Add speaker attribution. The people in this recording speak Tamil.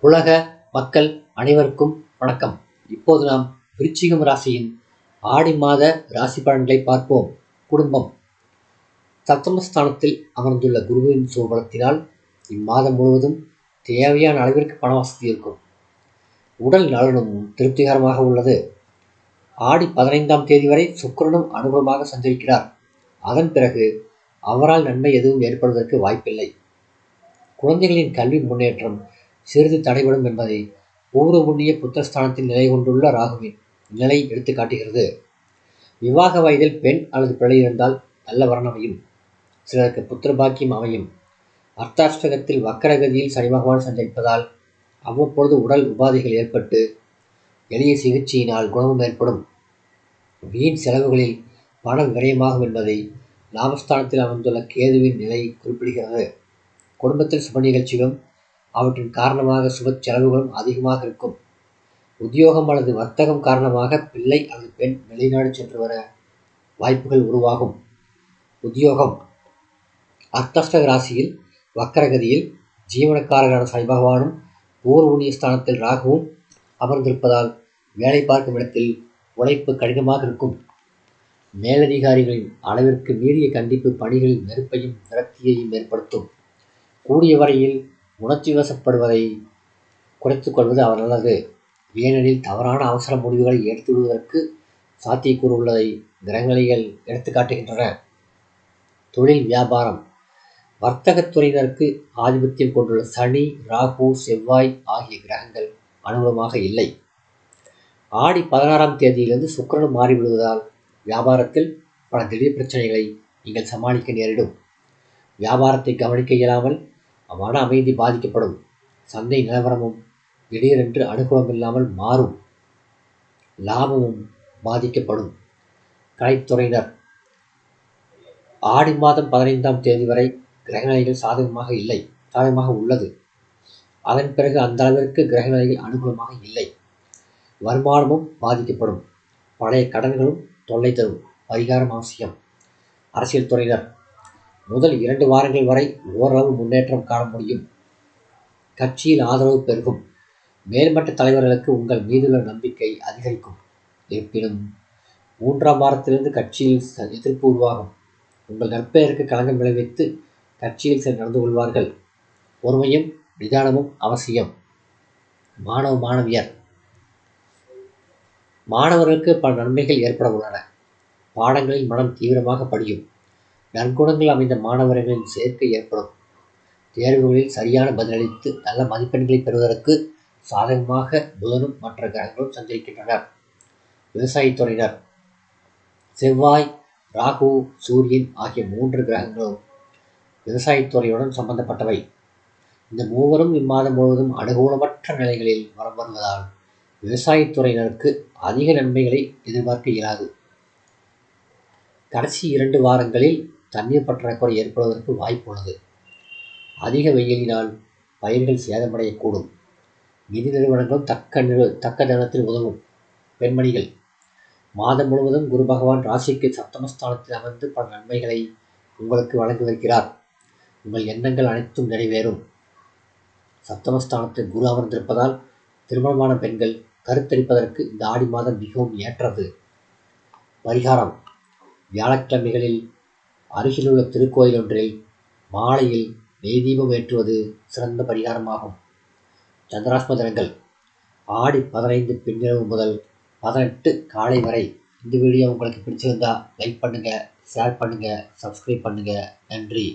Speaker 1: உலக மக்கள் அனைவருக்கும் வணக்கம். இப்போது நாம் விருச்சிகம் ராசியின் ஆடி மாத ராசி பலன்களை பார்ப்போம். குடும்பம். சப்தமஸ்தானத்தில் அமர்ந்துள்ள குருவின் சுபலத்தினால் இம்மாதம் முழுவதும் தேவையான அளவிற்கு பண வசதி இருக்கும். உடல் நலனும் திருப்திகரமாக உள்ளது. ஆடி பதினைந்தாம் தேதி வரை சுக்கிரனும் அனுகூலமாக சஞ்சரிக்கிறார். அதன் பிறகு அவரால் நன்மை எதுவும் ஏற்படுவதற்கு வாய்ப்பில்லை. குழந்தைகளின் கல்வி முன்னேற்றம் சிறிது தடைபடும் என்பதை பூர்வ புண்ணிய புத்திரஸ்தானத்தில் நிலை கொண்டுள்ள ராகுவின் நிலை எடுத்து காட்டுகிறது. விவாக வயதில் பெண் அல்லது பிழை இருந்தால் நல்ல வரன் அமையும். சிலருக்கு புத்திர பாக்கியம் அமையும். அர்த்தாஷ்டகத்தில் வக்கரகதியில் சனி பகவான் சஞ்சரிப்பதால் அவ்வப்பொழுது உடல் உபாதைகள் ஏற்பட்டு எளிய சிகிச்சையினால் குணமும் ஏற்படும். வீண் செலவுகளில் பணம் விரயமாகும் என்பதை லாபஸ்தானத்தில் அமைந்துள்ள கேதுவின் நிலை குறிப்பிடுகிறது. குடும்பத்தில் சுப நிகழ்ச்சிகளும் அவற்றின் காரணமாக சுப செலவுகளும் அதிகமாக இருக்கும். உத்தியோகம் அல்லது வர்த்தகம் காரணமாக பிள்ளை அல்லது பெண் வெளிநாடு சென்று வர வாய்ப்புகள் உருவாகும். உத்தியோகம். அர்த்தஷ்டக ராசியில் வக்கரகதியில் ஜீவனக்காரரான சனி பகவானும் பூர்வூனிய ஸ்தானத்தில் ராகுவும் அமர்ந்திருப்பதால் வேலை பார்க்கும் இடத்தில் உழைப்பு கடினமாக இருக்கும். மேலதிகாரிகளின் அளவிற்கு மீறிய கண்டிப்பு பணிகளில் நெருப்பையும் விரக்தியையும் ஏற்படுத்தும். கூடிய வரையில் உணர்ச்சி வசப்படுவதை குறைத்து கொள்வது அவர் நல்லது ஏனெனில் தவறான அவசர முடிவுகளை எடுத்துவிடுவதற்கு சாத்தியக்கூறு உள்ளதை கிரகநிலைகள் எடுத்துக்காட்டுகின்றன தொழில் வியாபாரம். வர்த்தகத் துறையினருக்கு ஆதிபத்தியம் கொண்டுள்ள சனி ராகு செவ்வாய் ஆகிய கிரகங்கள் அனுகூலமாக இல்லை. ஆடி பதினாறாம் தேதியிலிருந்து சுக்கிரனும் மாறிவிடுவதால் வியாபாரத்தில் பல திடீர் பிரச்சனைகளை நீங்கள் சமாளிக்க நேரிடும். வியாபாரத்தை கவனிக்க இயலாமல் மன அமைதி பாதிக்கப்படும். சந்தை நிலவரமும் திடீரென்று அனுகூலமில்லாமல் மாறும். லாபமும் பாதிக்கப்படும். கலைத்துறையினர். ஆடி மாதம் பதினைந்தாம் தேதி வரை கிரகநிலைகள் சாதகமாக இல்லை சாதகமாக உள்ளது. அதன் பிறகு அந்த அளவிற்கு கிரகநிலைகள் அனுகூலமாக இல்லை. வருமானமும் பாதிக்கப்படும். பழைய கடன்களும் தொல்லை தரும். பரிகாரம் அவசியம். அரசியல் துறையினர். முதல் இரண்டு வாரங்கள் வரை ஓரளவு முன்னேற்றம் காண முடியும். கட்சியில் ஆதரவு பெருகும். மேல்மட்ட தலைவர்களுக்கு உங்கள் மீதுள்ள நம்பிக்கை அதிகரிக்கும். இருப்பினும் மூன்றாம் வாரத்திலிருந்து கட்சியில் எதிர்ப்பு உருவாகும். உங்கள் நற்பெயருக்கு களங்கம் விளைவித்து கட்சியில் சென்று நடந்து கொள்வார்கள். பொறுமையும் நிதானமும் அவசியம். மாணவ மாணவியர். மாணவர்களுக்கு பல நன்மைகள் ஏற்பட உள்ளன. பாடங்களில் மனம் தீவிரமாக படியும். நற்குணங்கள் அமைந்த மாணவர்களின் சேர்க்கை ஏற்படும். தேர்வுகளில் சரியான பதிலளித்து நல்ல மதிப்பெண்களை பெறுவதற்கு சாதகமாக புதனும் மற்ற கிரகங்களும் சஞ்சரிக்கின்றனர் விவசாயத்துறையினர் செவ்வாய் ராகு சூரியன் ஆகிய மூன்று கிரகங்களும் விவசாயத்துறையுடன் சம்பந்தப்பட்டவை. இந்த மூவரும் இம்மாதம் முழுவதும் அனுகூலமற்ற நிலைகளில் வரம் வருவதால் விவசாயத்துறையினருக்கு அதிக நன்மைகளை எதிர்பார்க்க இயலாது. கடைசி இரண்டு வாரங்களில் தண்ணீர் பற்றாக்குறை ஏற்படுவதற்கு வாய்ப்பு உள்ளது. அதிக வெயிலினால் பயிர்கள் சேதமடையக்கூடும். நிதி நிறுவனங்களும் தக்க நிறு தக்க நேரத்தில் உதவும் பெண்மணிகள். மாதம் முழுவதும் குரு பகவான் ராசிக்கு சப்தமஸ்தானத்தில் அமர்ந்து பல நன்மைகளை உங்களுக்கு வழங்கி வருகிறார் உங்கள் எண்ணங்கள் அனைத்தும் நிறைவேறும். சப்தமஸ்தானத்தில் குரு அமர்ந்திருப்பதால் திருமணமான பெண்கள் கருத்தரிப்பதற்கு இந்த ஆடி மாதம் மிகவும் ஏற்றது. பரிகாரம். வியாழக்கிழமைகளில் அருகிலுள்ள திருக்கோயில் ஒன்றில் மாலையில் நெய் தீபம் ஏற்றுவது சிறந்த பரிகாரமாகும். சந்திராஷ்ம தினங்கள் ஆடி பதினைந்து பின்னிரவு முதல் பதினெட்டு காலை வரை இந்த வீடியோ உங்களுக்கு பிடிச்சிருந்தா லைக் பண்ணுங்கள் ஷேர் பண்ணுங்கள் சப்ஸ்கிரைப் பண்ணுங்கள் நன்றி.